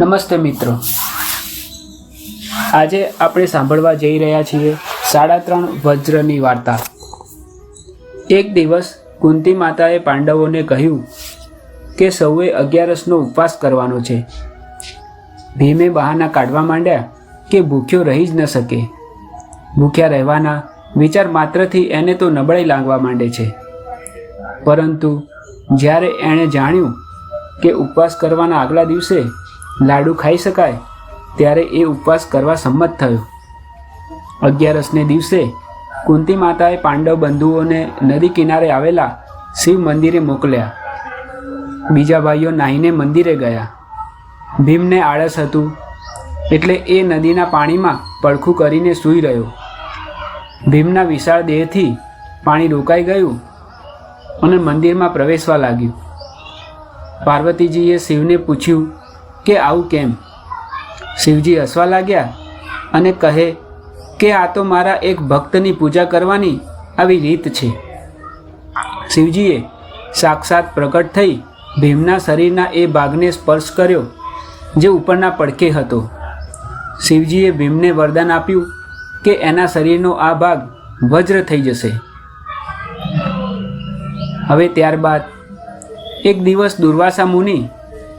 નમસ્તે મિત્રો. આજે આપણે સાંભળવા જઈ રહ્યા છીએ સાડા ત્રણ વજ્રની વાર્તા. એક દિવસ કુંતી માતાએ પાંડવોને કહ્યું કે સૌએ અગિયારસનો ઉપવાસ કરવાનો છે. ભીમે બહાના કાઢવા માંડ્યા કે ભૂખ્યો રહી જ ન શકે. ભૂખ્યા રહેવાના વિચાર માત્રથી એને તો નબળાઈ લાગવા માંડે છે. પરંતુ જ્યારે એણે જાણ્યું કે ઉપવાસ કરવાના આગલા દિવસે લાડુ ખાઈ શકાય, ત્યારે એ ઉપવાસ કરવા સંમત થયો. અગિયારસને દિવસે કુંતી માતાએ પાંડવ બંધુઓને નદી કિનારે આવેલા શિવ મંદિરે મોકલ્યા. બીજા ભાઈઓ નાહીને મંદિરે ગયા. ભીમને આળસ હતું, એટલે એ નદીના પાણીમાં પડખું કરીને સૂઈ રહ્યો. ભીમના વિશાળ દેહથી પાણી રોકાઈ ગયું અને મંદિરમાં પ્રવેશવા લાગ્યું. પાર્વતીજીએ શિવને પૂછ્યું કે આવું કેમ? શિવજી હસવા લાગ્યા અને કહે, કે આ તો મારા એક ભક્તની પૂજા કરવાની આવી રીત છે. શિવજીએ સાક્ષાત પ્રગટ થઈ ભીમના શરીરના એ ભાગને સ્પર્શ કર્યો, જે ઉપરના પડખે હતો. શિવજીએ ભીમને વરદાન આપ્યું કે એના શરીરનો આ ભાગ વજ્ર થઈ જશે. હવે ત્યારબાદ એક દિવસ દુર્વાસા મુનિ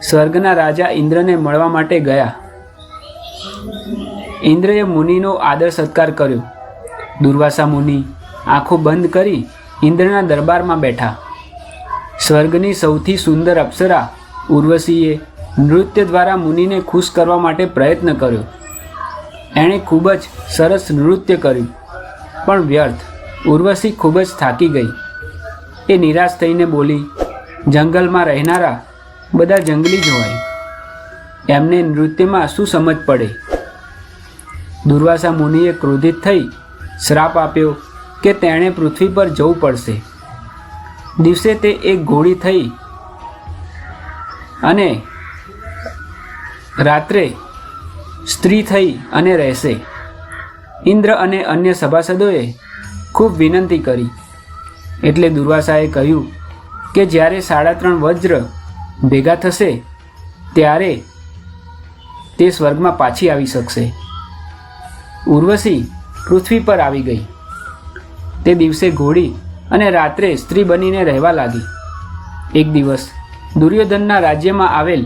સ્વર્ગના રાજા ઇન્દ્રને મળવા માટે ગયા. ઇન્દ્રએ મુનિનો આદર સત્કાર કર્યો. દુર્વાસા મુનિ આંખો બંધ કરી ઇન્દ્રના દરબારમાં બેઠા. સ્વર્ગની સૌથી સુંદર અપ્સરા ઉર્વશીએ નૃત્ય દ્વારા મુનિને ખુશ કરવા માટે પ્રયત્ન કર્યો. એણે ખૂબ જ સરસ નૃત્ય કર્યું, પણ વ્યર્થ. ઉર્વશી ખૂબ જ થાકી ગઈ. એ નિરાશ થઈને બોલી, જંગલમાં રહેનારા બધા જંગલી જ હોય એમને નૃત્યમાં શું સમજ પડે? દુર્વાસા મુનિએ ક્રોધિત થઈ શ્રાપ આપ્યો કે તેણે પૃથ્વી પર જવું પડશે. દિવસે તે એક ઘોડી થઈ અને રાત્રે સ્ત્રી થઈ અને રહેશે. ઇન્દ્ર અને અન્ય સભાસદોએ ખૂબ વિનંતી કરી. એટલે દુર્વાસાએ કહ્યું કે જ્યારે સાડા ત્રણ વજ્ર ભેગા થશે, ત્યારે તે સ્વર્ગમાં પાછી આવી શકશે. ઉર્વશી પૃથ્વી પર આવી ગઈ. તે દિવસે ઘોડી અને રાત્રે સ્ત્રી બનીને રહેવા લાગી. એક દિવસ દુર્યોધનના રાજ્યમાં આવેલ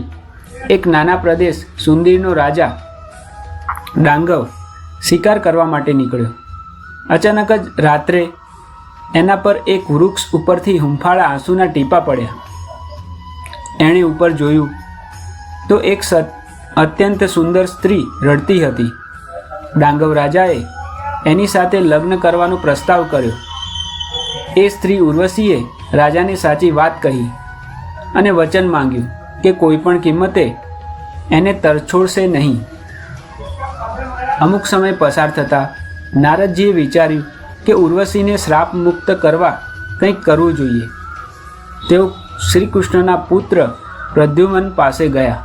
એક નાના પ્રદેશ સુંદીરનો રાજા ડાંગવ શિકાર કરવા માટે નીકળ્યો. અચાનક જ રાત્રે એના પર એક વૃક્ષ ઉપરથી હુંફાળા આંસુના ટીપા પડ્યા. એણે ઉપર જોયું તો એક અત્યંત સુંદર સ્ત્રી રડતી હતી. ડાંગવ રાજાએ એની સાથે લગ્ન કરવાનો પ્રસ્તાવ કર્યો. એ સ્ત્રી ઉર્વશીએ રાજાને સાચી વાત કહી અને વચન માંગ્યું કે કોઈ પણ કિંમતે એને તરછોડશે નહીં. અમુક સમય પસાર થતાં નારદજીએ વિચાર્યું કે ઉર્વશીને શ્રાપ મુક્ત કરવા કંઈક કરવું જોઈએ. તેઓ શ્રી કૃષ્ણના પુત્ર પ્રદ્યુમન પાસે ગયા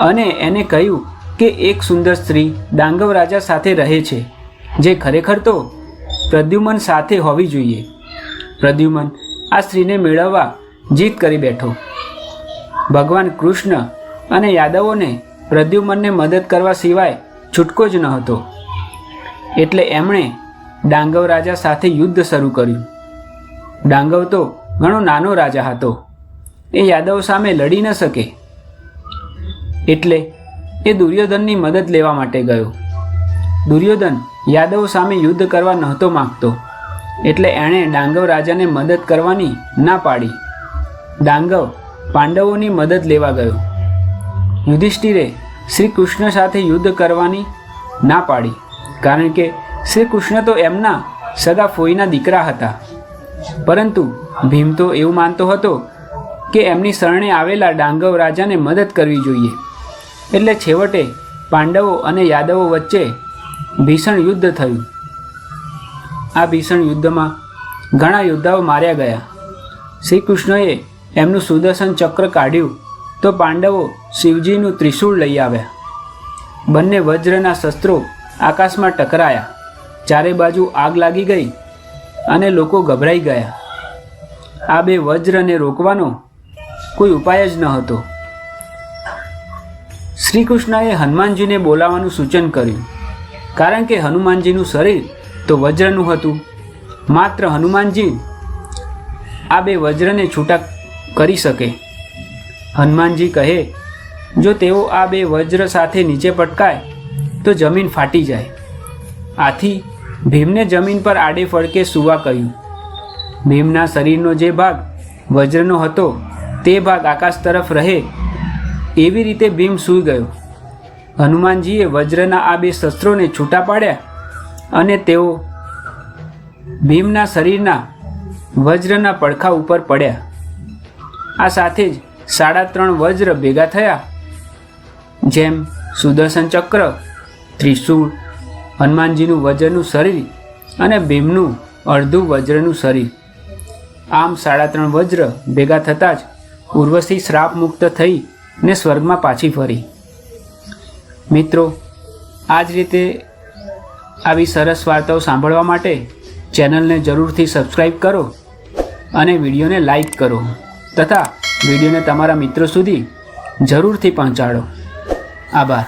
અને એને કહ્યું કે એક સુંદર સ્ત્રી ડાંગવ રાજા સાથે રહે છે, જે ખરેખર તો પ્રદ્યુમન સાથે હોવી જોઈએ. પ્રદ્યુમન આ સ્ત્રીને મેળવવા જીત કરી બેઠો. ભગવાન કૃષ્ણ અને યાદવોને પ્રદ્યુમનને મદદ કરવા સિવાય છૂટકો જ ન હતો. એટલે એમણે ડાંગવ રાજા સાથે યુદ્ધ શરૂ કર્યું. ડાંગવ તો ઘણો નાનો રાજા હતો. એ યાદવ સામે લડી ન શકે. એટલે એ દુર્યોધનની મદદ લેવા માટે ગયો. દુર્યોધન યાદવ સામે યુદ્ધ કરવા નહોતો માંગતો, એટલે એણે ડાંગવ રાજાને મદદ કરવાની ના પાડી. ડાંગવ પાંડવોની મદદ લેવા ગયો. યુધિષ્ઠિરે શ્રી કૃષ્ણ સાથે યુદ્ધ કરવાની ના પાડી, કારણ કે શ્રી કૃષ્ણ તો એમના સગા ફોઈના દીકરા હતા. પરંતુ ભીમ તો એવું માનતો હતો કે એમની શરણે આવેલા ડાંગવ રાજાને મદદ કરવી જોઈએ. એટલે છેવટે પાંડવો અને યાદવો વચ્ચે ભીષણ યુદ્ધ થયું. આ ભીષણ યુદ્ધમાં ઘણા યોદ્ધાઓ માર્યા ગયા. શ્રી કૃષ્ણએ એમનું સુદર્શન ચક્ર કાઢ્યું તો પાંડવો શિવજીનું ત્રિશૂળ લઈ આવ્યા. બંને વજ્રના શસ્ત્રો આકાશમાં ટકરાયા. ચારે બાજુ આગ લાગી ગઈ અને લોકો ગભરાઈ ગયા. આ બે વજ્રને રોકવાનો કોઈ ઉપાય જ ન હતો. શ્રી કૃષ્ણએ હનુમાનજીને બોલાવવાનું સૂચન કર્યું. કારણ કે હનુમાનજીનું શરીર તો વજ્રનું હતું. માત્ર હનુમાનજી આ બે વજ્રને છૂટા કરી શકે. હનુમાનજી કહે, જો તેઓ આ બે વજ્ર સાથે નીચે પટકાય, તો જમીન ફાટી જાય. આથી ભીમને જમીન પર આડે ફડકે સૂવા કહ્યું, ભીમના શરીરનો જે ભાગ વજ્રનો હતો, તે ભાગ આકાશ તરફ રહે. એવી રીતે ભીમ સૂઈ ગયો. હનુમાનજીએ વજ્રના આ બે શસ્ત્રોને છૂટા પાડ્યા અને તેઓ ભીમના શરીરના વજ્રના પડખા ઉપર પડ્યા. આ સાથે જ સાડા ત્રણ વજ્ર ભેગા થયા, જેમ સુદર્શન ચક્ર, ત્રિશૂળ હનુમાનજીનું વજ્રનું શરીર અને ભીમનું અડધું વજ્રનું શરીર. આમ સાડા ત્રણ વજ્ર ભેગા થતાં જ ઉર્વશી શ્રાપ મુક્ત થઈ ને સ્વર્ગમાં પાછી ફરી. મિત્રો આ જ રીતે આવી સરસ વાર્તાઓ સાંભળવા માટે ચેનલને જરૂરથી સબસ્ક્રાઈબ કરો અને વિડીયોને લાઈક કરો તથા વિડીયોને તમારા મિત્રો સુધી જરૂરથી પહોંચાડો. આભાર.